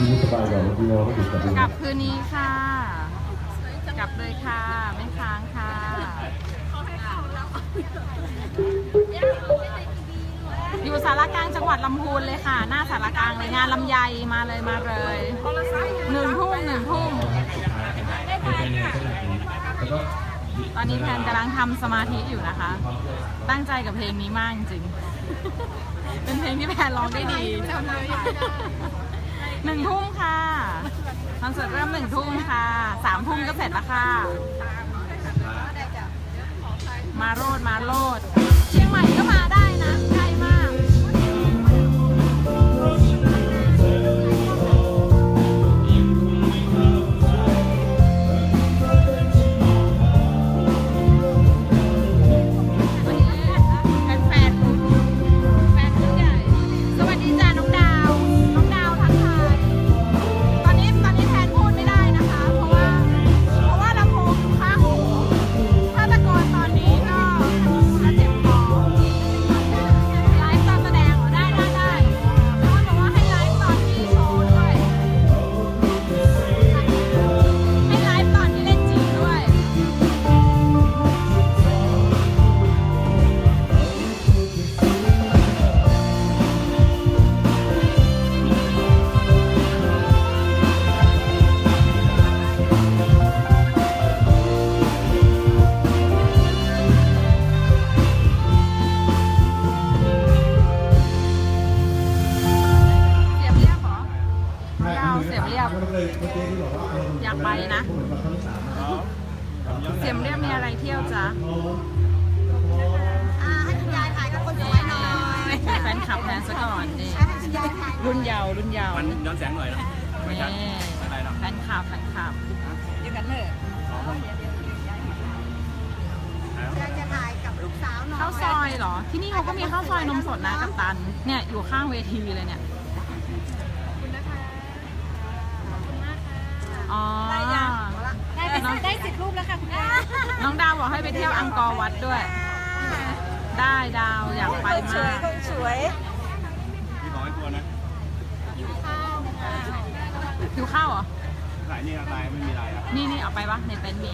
วิดีโอก็อยู่กับวิดีกโอลับคืนนี้ค่ะ กลับเลยค่ะ ไม่ค้างค่ะอยู่สารกลางจังหวัดลำพูนเลยค่ะ หน้าสารกลางเลยงานลำไยมาเลยมาเลยหนึ่งทุ่มหนึ่งทุ่มแล้วก็ตอนนี้แพนกำลังทำสมาธิอยู่นะคะ ตั้งใจกับเพลงนี้มากจริงๆเป็นเพลงที่แพนร้องได้ดี หนึ่งทุ่มค่ะคอนเสิร์ตเริ่มหนึ่งทุ่มค่ะสามทุ่มก็เสร็จแล้วค่ะ มาโรดมาโรด ฟนคลับแพนซะก่อนดิให้คุณยายถ่ายรุ่นเยาว์รุ่นเยาว์มันย้อนแสงหน่อยนะไม่นี่ชัดอะไรหรอกแฟนคลับแฟนคลับเดียวกันเลยยายจะถ่ายกับลูกสาวหน่อยข้าวซอยเหรอ ที่นี่เขาก็มีข้าวซอยนมสดนะกับตัน เนี่ยอยู่ข้างเวทีเลยเนี่ยคุณนะคะขอบคุณมากค่ะอ๋อได้ยังได้ไปได้สิบรูปแล้วค่ะคุณยายน้องดาวบอกให้ไปเที่ยวอังกอร์วัดด้วย ได้ดาวอยากไปสวมายกคนสวยพี่บอกให้กลัวนะหิวข้าวเหรอ ลายนี่ลายไม่มีลายอะนี่นี่เอาไปปะในเต็นท์มี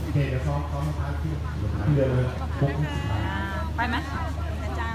โอเคเดี๋ยวซ้อมซ้อมมาพักที่ที่เดิมเลยปุ๊บ อ่า ไปไหมเจ้า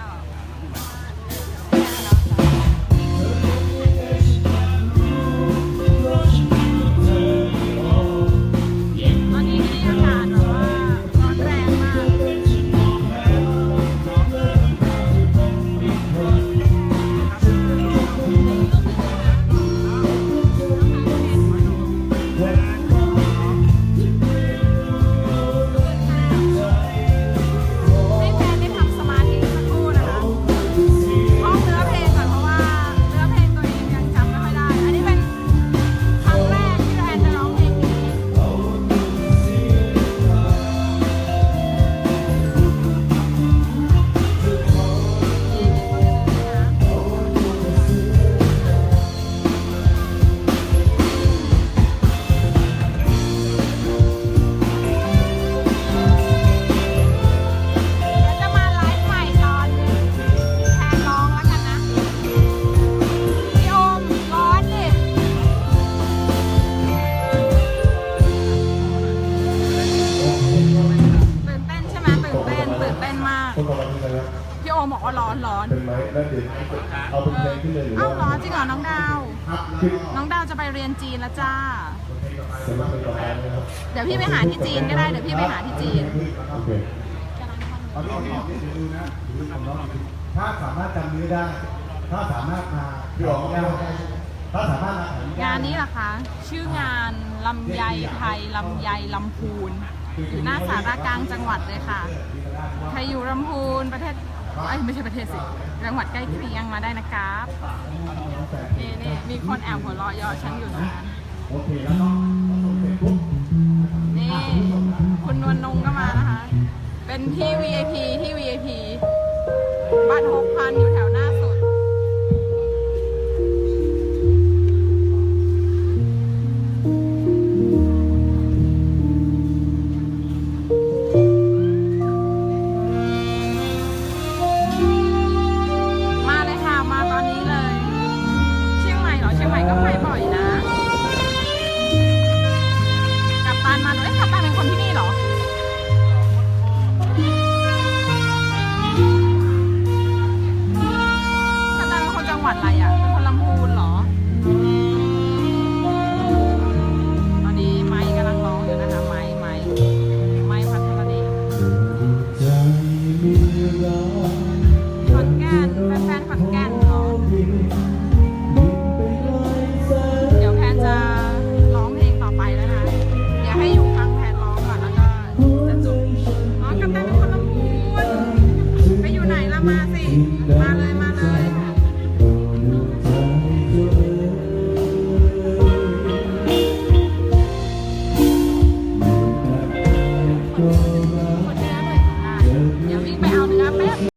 มบอกว่าร้อนร้อนเป็นไหมแล้วเดี๋ยวเอาเป็นเพลงขึ้นเลยหรือเอ้าว่าร้อนจริงเหรอน้องดาวขึ้นน้องดาวจะไปเรียนจีนแล้วจ้าสำหรับเป็นต่อไปนะครับเดี๋ยวพี่ไปหาที่จีนก็ได้ เดี๋ยวพี่ไปหาที่จีนโอเคเอาที่นี่เดี๋ยวดูนะดูของน้องถ้าสามารถจำเนื้อได้ ถ้าสามารถมาพี่ออกได้ถ้าสามารถมางานนี้ล่ะคะ ชื่องานลำไยไทยลำไยลำพูนอยู่หน้าสารกลางจังหวัดเลยค่ะ ใครอยู่ลำพูนประเทศ ไอ้ไม่ใช่ประเทศสิ จังหวัดใกล้เคียงมาได้นะครับนี่นี่มีคนแอบหัวเราะยอฉันอยู่ตรงนั้นนี่ คุณนวลนงก็มานะคะ เป็นที่ VIP ที่ VIP บ้านหกพันอยู่แถว ขอนแก่นแฟนๆขนแกนเหรอเดี๋ยวแพนจะร้องเพลงต่อไปแล้วนะ เดี๋ให้ยุงฟังแพนร้องก่อแล้วก็จะจบอ๋อกำลังเป็คนลำพูนไปอยู่ไหนละมาสิ มาเลยมา